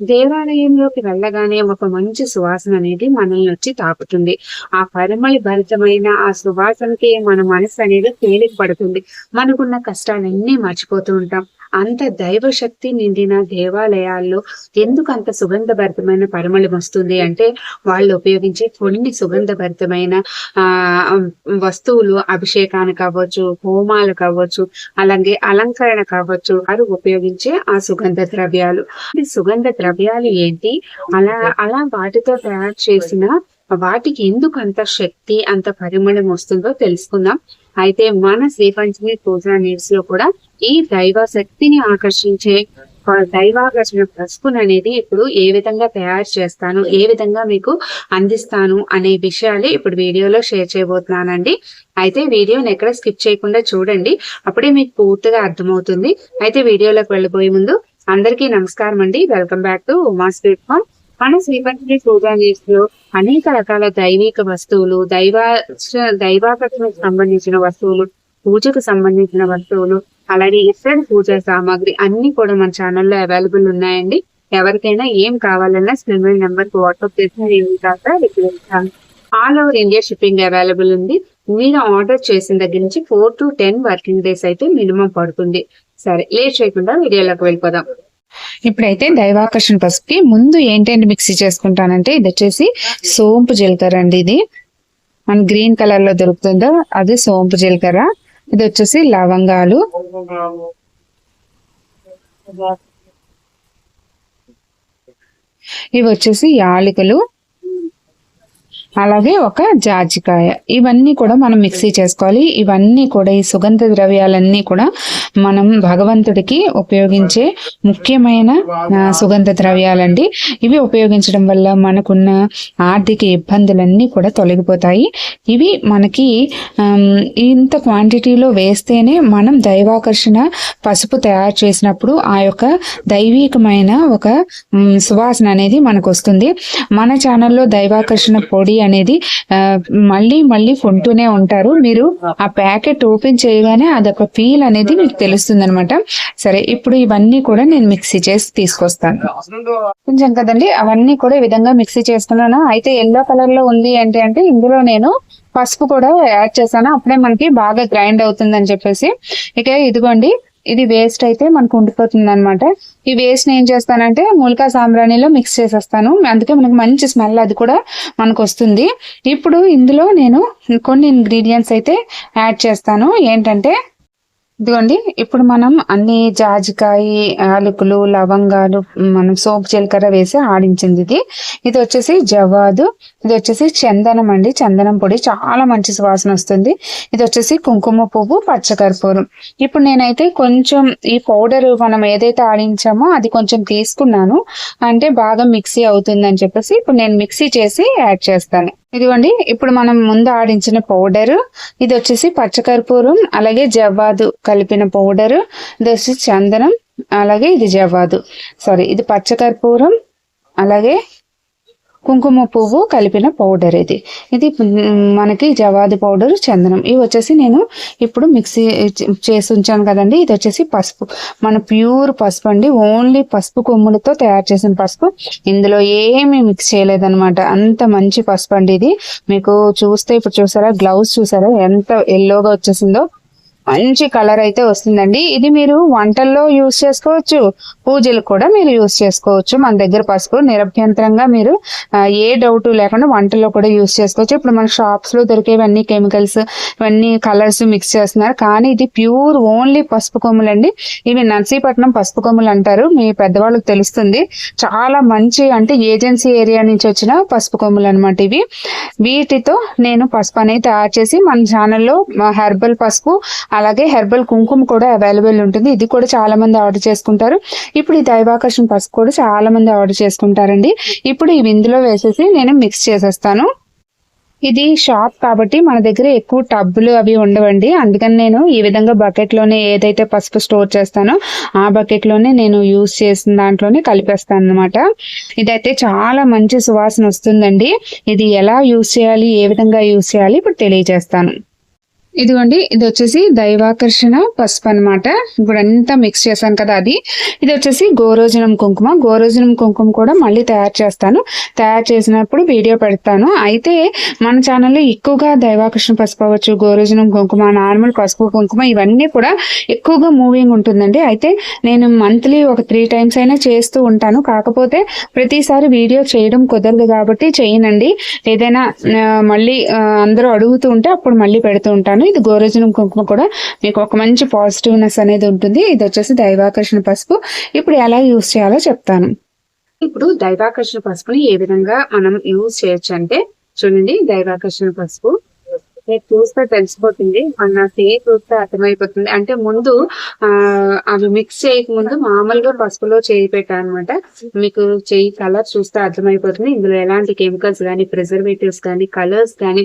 దేవాలయంలోకి వెళ్ళగానే ఒక మంచి సువాసన అనేది మనల్ని వచ్చి తాకుతుంది. ఆ పరిమళ భరితమైన ఆ సువాసనకి మన మనసు అనేది తేలిక పడుతుంది మనకున్న కష్టాలన్నీ మర్చిపోతూ ఉంటాం. అంత దైవ శక్తి నిండిన దేవాలయాల్లో ఎందుకు అంత సుగంధభరితమైన పరిమళం వస్తుంది అంటే వాళ్ళు ఉపయోగించే కొన్ని సుగంధభరితమైన ఆ వస్తువులు అభిషేకానికి అవ్వచ్చు హోమాలు కావచ్చు అలాగే అలంకరణ కావచ్చు వారు ఉపయోగించే ఆ సుగంధ ద్రవ్యాలు. ఈ సుగంధ ద్రవ్యాలు ఏంటి? అలా అలా వాటితో తయారు చేసిన వాటికి ఎందుకు అంత శక్తి అంత పరిమళం వస్తుందో తెలుసుకుందాం. అయితే మన శ్రీపంచమి పూజా నీడ్స్లో కూడా ఈ దైవ శక్తిని ఆకర్షించే దైవాకర్షణ పసుపును అనేది ఇప్పుడు ఏ విధంగా తయారు చేస్తాను ఏ విధంగా మీకు అందిస్తాను అనే విషయాలు ఇప్పుడు వీడియోలో షేర్ చేయబోతున్నానండి. అయితే వీడియోని ఎక్కడ స్కిప్ చేయకుండా చూడండి అప్పుడే మీకు పూర్తిగా అర్థమవుతుంది. అయితే వీడియోలోకి వెళ్ళిపోయే ముందు అందరికీ నమస్కారం అండి welcome back to Uma sweet farm మన శ్రీపతి పూజా లో అనేక రకాల దైవిక వస్తువులు దైవ దైవాకర్షణకు సంబంధించిన వస్తువులు పూజకు సంబంధించిన వస్తువులు అలాగే ఇతర పూజా సామాగ్రి అన్ని కూడా మన ఛానల్లో అవైలబుల్ ఉన్నాయండి. ఎవరికైనా ఏం కావాలన్నా స్క్రీన్ నెంబర్కి వాట్సాప్ చేసిన నేను all over India shipping available ఉంది. మీరు ఆర్డర్ చేసిన దగ్గర నుంచి four to ten working days అయితే మినిమం పడుతుంది. సరే లేట్ చేయకుండా వీడియోలోకి వెళ్ళిపోదాం. ఇప్పుడైతే దైవాకర్షణ పసుపుకి ముందు ఏంటంటే మిక్సీ చేసుకుంటానంటే ఇది వచ్చేసి సోంపు జీలకర్ర అండి ఇది. మన గ్రీన్ కలర్లో దొరుకుతుందో అది సోంపు జీలకర్ర. ఇది వచ్చేసి లవంగాలు. ఇవి వచ్చేసి యాలకులు. అలాగే ఒక జాజికాయ. ఇవన్నీ కూడా మనం మిక్సీ చేసుకోవాలి. ఇవన్నీ కూడా ఈ సుగంధ ద్రవ్యాలన్నీ కూడా మనం భగవంతుడికి ఉపయోగించే ముఖ్యమైన సుగంధ ద్రవ్యాలండి. ఇవి ఉపయోగించడం వల్ల మనకున్న ఆర్థిక ఇబ్బందులన్నీ కూడా తొలగిపోతాయి. ఇవి మనకి ఇంత క్వాంటిటీలో వేస్తేనే మనం దైవాకర్షణ పసుపు తయారు చేసినప్పుడు ఆ యొక్క దైవికమైన ఒక సువాసన అనేది మనకు వస్తుంది మన ఛానల్లో దైవాకర్షణ పొడి అనేది మళ్ళీ మళ్ళీ కొంటూనే ఉంటారు. మీరు ఆ ప్యాకెట్ ఓపెన్ చేయగానే అదొక ఫీల్ అనేది మీకు తెలుస్తుంది అనమాట సరే ఇప్పుడు ఇవన్నీ కూడా నేను మిక్సీ చేసి తీసుకొస్తాను. కొంచెం కదండి అవన్నీ కూడా ఈ విధంగా మిక్సీ చేసుకున్నాను అయితే ఎల్లో కలర్లో ఉంది ఏంటి అంటే ఇందులో నేను పసుపు కూడా యాడ్ చేశాను. అప్పుడే మనకి బాగా గ్రైండ్ అవుతుంది అని చెప్పేసి. ఇక ఇదిగోండి ఇది వేస్ట్ అయితే మనకు ఉండిపోతుంది అనమాట ఈ వేస్ట్ ఏం చేస్తానంటే మూలికా సాంబ్రాణిలో మిక్స్ చేసేస్తాను. అందుకే మనకు మంచి స్మెల్ అది కూడా మనకు వస్తుంది ఇప్పుడు ఇందులో నేను కొన్ని ఇంగ్రీడియంట్స్ అయితే యాడ్ చేస్తాను. ఏంటంటే ఇదిగోండి ఇప్పుడు మనం అన్ని జాజికాయ యాలకులు లవంగాలు మనం సోపు జీలకర్ర వేసి ఆడించింది ఇది. ఇది వచ్చేసి జవాదు ఇది వచ్చేసి చందనం అండి. చందనం పొడి చాలా మంచి సువాసన వస్తుంది. ఇది వచ్చేసి కుంకుమ పువ్వు పచ్చకర్పూరం. ఇప్పుడు నేనైతే కొంచెం ఈ పౌడర్ మనం ఏదైతే ఆడించామో అది కొంచెం తీసుకున్నాను. అంటే బాగా మిక్సీ అవుతుంది అని చెప్పేసి ఇప్పుడు నేను మిక్సీ చేసి యాడ్ చేస్తాను. ఇదిగోండి ఇప్పుడు మనం ముందు ఆడించిన పౌడర్ ఇది వచ్చేసి పచ్చకర్పూరం అలాగే జవ్వాదు కలిపిన పౌడర్ ఇది వచ్చేసి చందనం అలాగే ఇది జవ్వాదు. సారీ ఇది పచ్చకర్పూరం అలాగే కుంకుమ పువ్వు కలిపిన పౌడర్ ఇది. ఇది మనకి జవాది పౌడర్ చందనం. ఇవి వచ్చేసి నేను ఇప్పుడు మిక్సీ చేసి ఉంచాను కదండి. ఇది వచ్చేసి పసుపు. మన ప్యూర్ పసుపు అండి. ఓన్లీ పసుపు కొమ్ములతో తయారు చేసిన పసుపు. ఇందులో ఏమి మిక్స్ చేయలేదన్నమాట. అంత మంచి పసుపు అండి ఇది. మీకు చూస్తే ఇప్పుడు చూసారా? గ్లౌజ్ చూసారా? ఎంత ఎల్లోగా వచ్చేసిందో. మంచి కలర్ అయితే వస్తుందండి. ఇది మీరు వంటల్లో యూస్ చేసుకోవచ్చు. పూజలు కూడా మీరు యూస్ చేసుకోవచ్చు. మన దగ్గర పసుపు నిరభ్యంతరంగా మీరు ఏ డౌట్ లేకుండా వంటల్లో కూడా యూస్ చేసుకోవచ్చు. ఇప్పుడు మన షాప్స్లో దొరికేవన్నీ కెమికల్స్ ఇవన్నీ కలర్స్ మిక్స్ చేస్తున్నారు. కానీ ఇది ప్యూర్ ఓన్లీ పసుపు కొమ్ములండి. ఇవి నర్సీపట్నం పసుపు కొమ్ములు అంటారు. మీ పెద్దవాళ్ళకి తెలుస్తుంది. చాలా మంచి అంటే ఏజెన్సీ ఏరియా నుంచి వచ్చిన పసుపు కొమ్ములు అనమాట ఇవి. వీటితో నేను పసుపు అనేది తయారు చేసి మన ఛానల్లో హెర్బల్ పసుపు అలాగే హెర్బల్ కుంకుమ కూడా అవైలబుల్ ఉంటుంది. ఇది కూడా చాలా మంది ఆర్డర్ చేసుకుంటారు. ఇప్పుడు ఈ దైవాకర్షణ పసుపు కూడా చాలా మంది ఆర్డర్ చేసుకుంటారండి. ఇప్పుడు ఈ విందులో వేసేసి నేను మిక్స్ చేసేస్తాను. ఇది షాప్ కాబట్టి మన దగ్గర ఎక్కువ టబ్బులు అవి ఉండవండి. అందుకని నేను ఈ విధంగా బకెట్లోనే ఏదైతే పసుపు స్టోర్ చేస్తానో ఆ బకెట్లోనే నేను యూస్ చేసిన దాంట్లోనే కలిపేస్తాను అనమాట ఇదైతే చాలా మంచి సువాసన వస్తుందండి. ఇది ఎలా యూజ్ చేయాలి ఏ విధంగా యూజ్ చేయాలి ఇప్పుడు తెలియజేస్తాను. ఇదిగోండి ఇది వచ్చేసి దైవాకర్షణ పసుపు అన్నమాట. ఇప్పుడు అంతా మిక్స్ చేశాను కదా అది. ఇది వచ్చేసి గోరోజనం కుంకుమ. గోరోజనం కుంకుమ కూడా మళ్ళీ తయారు చేస్తాను. తయారు చేసినప్పుడు వీడియో పెడతాను. అయితే మన ఛానల్లో ఎక్కువగా దైవాకర్షణ పసుపు అవ్వచ్చు గోరోజనం కుంకుమ నార్మల్ పసుపు కుంకుమ ఇవన్నీ కూడా ఎక్కువగా మూవింగ్ ఉంటుందండి. అయితే నేను మంత్లీ ఒక త్రీ టైమ్స్ అయినా చేస్తూ ఉంటాను. కాకపోతే ప్రతిసారి వీడియో చేయడం కుదరదు కాబట్టి చేయనండి. ఏదైనా మళ్ళీ అందరూ అడుగుతూ ఉంటే అప్పుడు మళ్ళీ పెడుతూ ఉంటాను. ఇది గోరోజనం కుంకుమ కూడా మీకు ఒక మంచి పాజిటివ్నెస్ అనేది ఉంటుంది. ఇది వచ్చేసి దైవాకర్షణ పసుపు. ఇప్పుడు ఎలా యూస్ చేయాలో చెప్తాను. ఇప్పుడు దైవాకర్షణ పసుపుని ఏ విధంగా మనం యూజ్ చేయొచ్చు అంటే చూడండి దైవాకర్షణ పసుపు. మీరు చూస్తే తెలిసిపోతుంది. మన చేయి చూస్తే అర్థమైపోతుంది. అంటే ముందు ఆ అవి మిక్స్ చేయక ముందు మామూలుగా పసుపులో చేయి పెట్టాను అనమాట మీకు చేయి కలర్ చూస్తే అర్థమైపోతుంది. ఇందులో ఎలాంటి కెమికల్స్ కానీ ప్రిజర్వేటివ్స్ కానీ కలర్స్ కానీ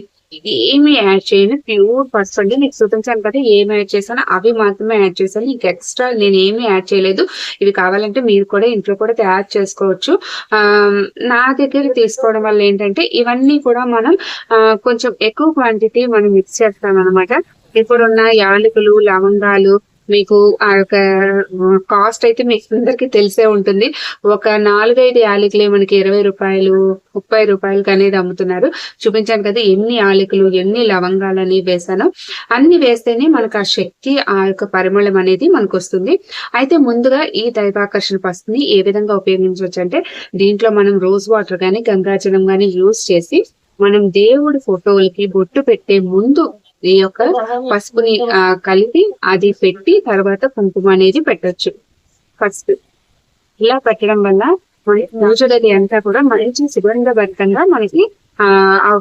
ఏమి యాడ్ చేయను. ప్యూర్ పసుపు అండి నీకు చూపించాను కదా ఏమి యాడ్ చేశాను అవి మాత్రమే యాడ్ చేశాను. ఇంకా ఎక్స్ట్రా నేను ఏమి యాడ్ చేయలేదు. ఇవి కావాలంటే మీరు కూడా ఇంట్లో కూడా తయారు చేసుకోవచ్చు. ఆ నా దగ్గర తీసుకోవడం వల్ల ఏంటంటే ఇవన్నీ కూడా మనం ఆ, కొంచెం ఎక్కువ క్వాంటిటీ మనం మిక్స్ చేస్తాం అనమాట ఇప్పుడున్న యాలకులు లవంగాలు మీకు ఆ యొక్క కాస్ట్ అయితే మీకు అందరికి తెలిసే ఉంటుంది. ఒక నాలుగైదు యాలకులే మనకి ఇరవై రూపాయలు ముప్పై రూపాయలకి అనేది అమ్ముతున్నారు. చూపించాను కదా ఎన్ని యాలకులు ఎన్ని లవంగాలు అనేవి వేసానో అన్ని వేస్తేనే మనకు ఆ శక్తి ఆ యొక్క పరిమళం అనేది మనకు వస్తుంది. అయితే ముందుగా ఈ దైవాకర్షణ పసుపుని ఏ విధంగా ఉపయోగించవచ్చు అంటే దీంట్లో మనం రోజ్ వాటర్ కానీ గంగాజలం కానీ యూస్ చేసి మనం దేవుడి ఫోటోలకి బొట్టు పెట్టే ముందు ఈ యొక్క పసుపుని ఆ, కలిపి అది పెట్టి తర్వాత కుంకుమ అనేది పెట్టొచ్చు. ఫస్ట్ ఇలా పెట్టడం వల్ల మన పూజ గది అంతా కూడా మంచి సుగంధభరితంగా మనకి ఆ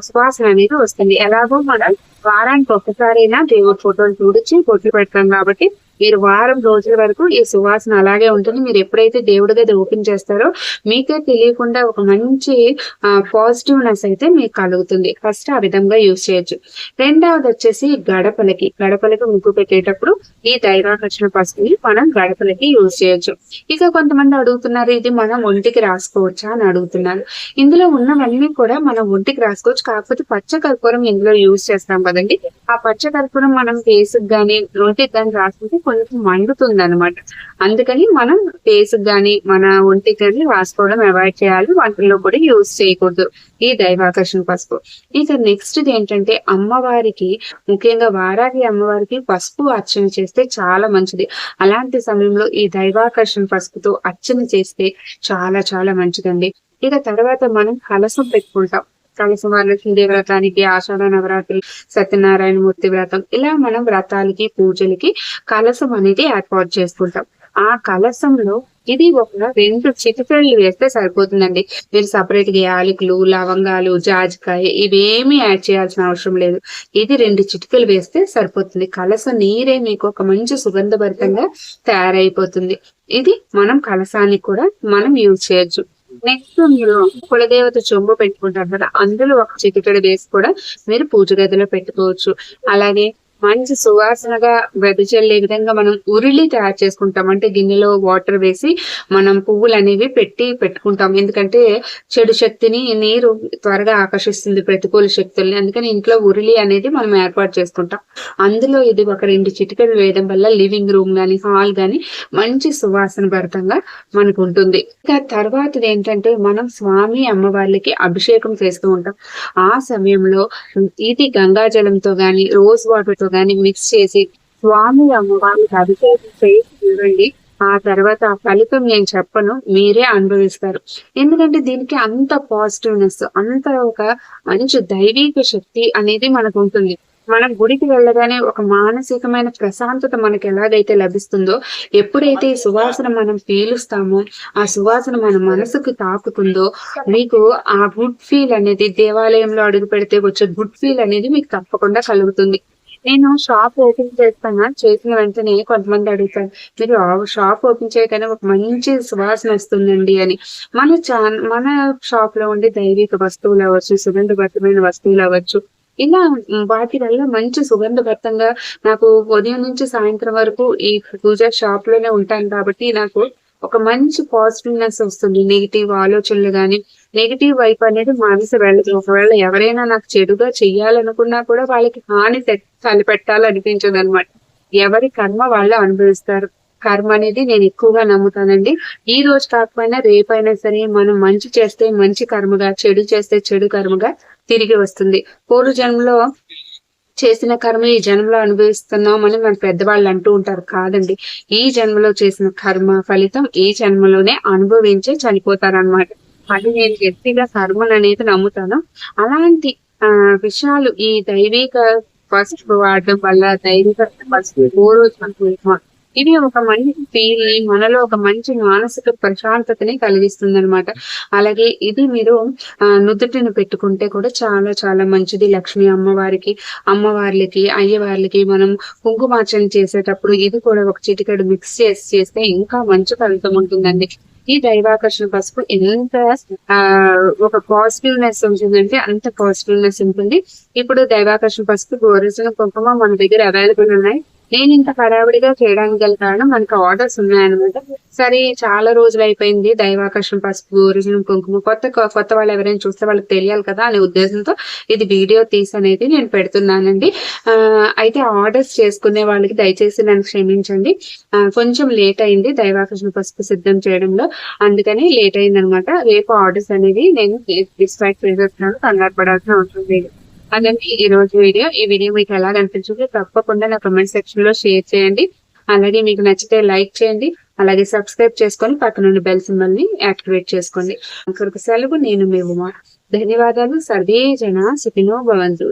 సువాసన అనేది వస్తుంది. ఎలాగో మనం వారానికి ఒక్కసారైనా దేవుడి ఫోటోలు చూడించి బొట్లు పెడతాం కాబట్టి మీరు వారం రోజుల వరకు ఈ సువాసన అలాగే ఉంటుంది. మీరు ఎప్పుడైతే దేవుడి గది ఓపెన్ చేస్తారో మీకే తెలియకుండా ఒక మంచి పాజిటివ్నెస్ అయితే మీకు కలుగుతుంది. ఫస్ట్ ఆ విధంగా యూజ్ చేయొచ్చు. రెండవది వచ్చేసి గడపలకి. గడపలకి ముగ్గు పెట్టేటప్పుడు ఈ దైవాకర్షణ పసుపుని మనం గడపలకి యూజ్ చేయొచ్చు. ఇక కొంతమంది అడుగుతున్నారు ఇది మనం ఒంటికి రాసుకోవచ్చా అని అడుగుతున్నారు. ఇందులో ఉన్నవన్నీ కూడా మనం ఒంటికి రాసుకోవచ్చు. కాకపోతే పచ్చ కర్పూరం ఇందులో యూజ్ చేస్తాం కదండి. ఆ పచ్చ కర్పూరం మనం ఫేస్ గానీ రోటికి గానీ రాసుకుంటే కొంచెం మండుతుంది అనమాట అందుకని మనం ఫేస్ కానీ మన ఒంటికి కానీ రాసుకోవడం అవాయిడ్ చేయాలి. వాటిల్లో కూడా యూజ్ చేయకూడదు. ఈ దైవాకర్షణ పసుపు. ఇక నెక్స్ట్ ఏంటంటే అమ్మవారికి ముఖ్యంగా వారాహి అమ్మవారికి పసుపు అర్చన చేస్తే చాలా మంచిది. అలాంటి సమయంలో ఈ దైవాకర్షణ పసుపుతో అర్చన చేస్తే చాలా చాలా మంచిదండి. ఇక తర్వాత మనం కలసం పెట్టుకుంటాం. కలసం వరలక్ష్మీదేవి వ్రతానికి ఆషాఢ నవరాత్రి సత్యనారాయణ మూర్తి వ్రతం ఇలా మనం వ్రతాలకి పూజలకి కలసం అనేది ఏర్పాటు చేసుకుంటాం. ఆ కలసంలో ఇది ఒక రెండు చిటికలు వేస్తే సరిపోతుందండి. మీరు సపరేట్గా యాలకులు లవంగాలు జాజికాయ ఇవేమీ యాడ్ చేయాల్సిన అవసరం లేదు. ఇది రెండు చిటికలు వేస్తే సరిపోతుంది. కలస నీరే మీకు ఒక మంచి సుగంధభరితంగా తయారైపోతుంది. ఇది మనం కలసానికి కూడా మనం యూజ్ చేయొచ్చు. నెక్స్ట్ మీరు కులదేవత చెంబు పెట్టుకుంటారు కదా అందులో ఒక చిటికెడు వేసి కూడా మీరు పూజ గదిలో పెట్టుకోవచ్చు. అలాగే మంచి సువాసనగా వెదజల్లే విధంగా మనం ఉరిలి తయారు చేసుకుంటాం. అంటే గిన్నెలో వాటర్ వేసి మనం పువ్వులు అనేవి పెట్టి పెట్టుకుంటాం. ఎందుకంటే చెడు శక్తిని నీరు త్వరగా ఆకర్షిస్తుంది ప్రతికూల శక్తుల్ని. అందుకని ఇంట్లో ఉరిలి అనేది మనం ఏర్పాటు చేసుకుంటాం. అందులో ఇది ఒక రెండు చిటికలు వేయడం వల్ల లివింగ్ రూమ్ గాని హాల్ గాని మంచి సువాసన భరితంగా మనకు ఉంటుంది. ఇక తర్వాతది ఏంటంటే మనం స్వామి అమ్మవార్లకి అభిషేకం చేస్తూ ఉంటాం. ఆ సమయంలో ఇది గంగాజలంతో గాని రోజ్ వాటర్ తో గాని మిక్స్ చేసి స్వామి అమ్మవారికి అభిషేకం చేసి చూడండి. ఆ తర్వాత ఆ ఫలితం నేను చెప్పను మీరే అనుభవిస్తారు. ఎందుకంటే దీనికి అంత పాజిటివ్నెస్ అంత ఒక మంచి దైవిక శక్తి అనేది మనకు ఉంటుంది. మనం గుడికి వెళ్ళగానే ఒక మానసికమైన ప్రశాంతత మనకి ఎలాగైతే లభిస్తుందో ఎప్పుడైతే ఈ సువాసన మనం పీలుస్తామో ఆ సువాసన మన మనసుకు తాకుతుందో మీకు ఆ గుడ్ ఫీల్ అనేది దేవాలయంలో అడుగు పెడితే వచ్చే గుడ్ ఫీల్ అనేది మీకు తప్పకుండా కలుగుతుంది. నేను షాప్ ఓపెన్ చేస్తాను? చేసిన వెంటనే కొంతమంది అడుగుతారు మీరు షాప్ ఓపెన్ చేయగానే ఒక మంచి సువాసన వస్తుందండి అని. మన చా మన షాప్లో ఉండే దైవిక వస్తువులు అవ్వచ్చు సుగంధభరితమైన వస్తువులు అవ్వచ్చు ఇలా వాటి వల్ల మంచి సుగంధభరితంగా నాకు ఉదయం నుంచి సాయంత్రం వరకు ఈ పూజ షాప్లోనే ఉంటాను కాబట్టి నాకు ఒక మంచి పాజిటివ్నెస్ వస్తుంది. నెగిటివ్ ఆలోచనలు కానీ నెగిటివ్ వైపు అనేది మనసు వెళ్ళదు ఒకవేళ ఎవరైనా నాకు చెడుగా చెయ్యాలనుకున్నా కూడా వాళ్ళకి హాని తలపెట్టాలనిపించదు అనమాట ఎవరి కర్మ వాళ్ళు అనుభవిస్తారు. కర్మ అనేది నేను ఎక్కువగా నమ్ముతానండి. ఈ రోజు కాకపోయినా రేపైనా సరే మనం మంచి చేస్తే మంచి కర్మగా చెడు చేస్తే చెడు కర్మగా తిరిగి వస్తుంది. పూర్వ జన్మలో చేసిన కర్మ ఈ జన్మలో అనుభవిస్తున్నాం అని మన పెద్దవాళ్ళు అంటూ ఉంటారు. కాదండి. ఈ జన్మలో చేసిన కర్మ ఫలితం ఈ జన్మలోనే అనుభవించే చనిపోతారనమాట అది నేను గట్టిగా కర్మలు అనేది నమ్ముతాను. అలాంటి ఆ విషయాలు ఈ దైవిక ఫస్ట్ వాడడం వల్ల దైవిక పసుపు పూర్వ ఇది ఒక మంచి ఫీల్ మనలో ఒక మంచి మానసిక ప్రశాంతతని కలిగిస్తుంది అనమాట అలాగే ఇది మీరు ఆ నుదుటిని పెట్టుకుంటే కూడా చాలా చాలా మంచిది. లక్ష్మి అమ్మవారికి అమ్మవార్లకి అయ్యవార్లకి మనం కుంకుమార్చన చేసేటప్పుడు ఇది కూడా ఒక చిటికెడు మిక్స్ చేసి చేస్తే ఇంకా మంచి ఫలితం ఉంటుందండి. ఈ దైవాకర్షణ పసుపు ఎంత ఆ ఒక పాజిటివ్నెస్ ఉంటుందంటే అంత పాజిటివ్నెస్ ఉంటుంది. ఇప్పుడు దైవాకర్షణ పసుపు ఒరిజినల్ కుంకుమ మన దగ్గర అవైలబుల్ ఉన్నాయి. నేను ఇంత హడావిడిగా చేయడానికి గల కారణం మనకి ఆర్డర్స్ ఉన్నాయన్నమాట. సరే చాలా రోజులు అయిపోయింది. దైవాకర్షణ పసుపు ఒరిజినల్ కుంకుమ కొత్త కొత్త వాళ్ళు ఎవరైనా చూస్తే వాళ్ళకి తెలియాలి కదా అనే ఉద్దేశంతో ఇది వీడియో తీసి అనేది నేను పెడుతున్నానండి. అయితే ఆర్డర్స్ చేసుకునే వాళ్ళకి దయచేసి నన్ను క్షమించండి. కొంచెం లేట్ అయింది దైవాకర్షణ పసుపు సిద్ధం చేయడంలో. అందుకని లేట్ అయింది అనమాట రేపు ఆర్డర్స్ అనేది నేను డిస్పాచ్ చేసేస్తున్నాను. కంగారు పడాల్సిన అవసరం లేదు. అలాగే ఈ రోజు వీడియో ఈ వీడియో మీకు ఎలా అనిపించింది తప్పకుండా నా కమెంట్ సెక్షన్లో షేర్ చేయండి. అలాగే మీకు నచ్చితే లైక్ చేయండి. అలాగే సబ్స్క్రైబ్ చేసుకొని పక్కన బెల్ సింబల్ని యాక్టివేట్ చేసుకోండి. అంతవరకు సెలవు నేను మేము ధన్యవాదాలు. సర్వే జన సుఖినో భవంతు.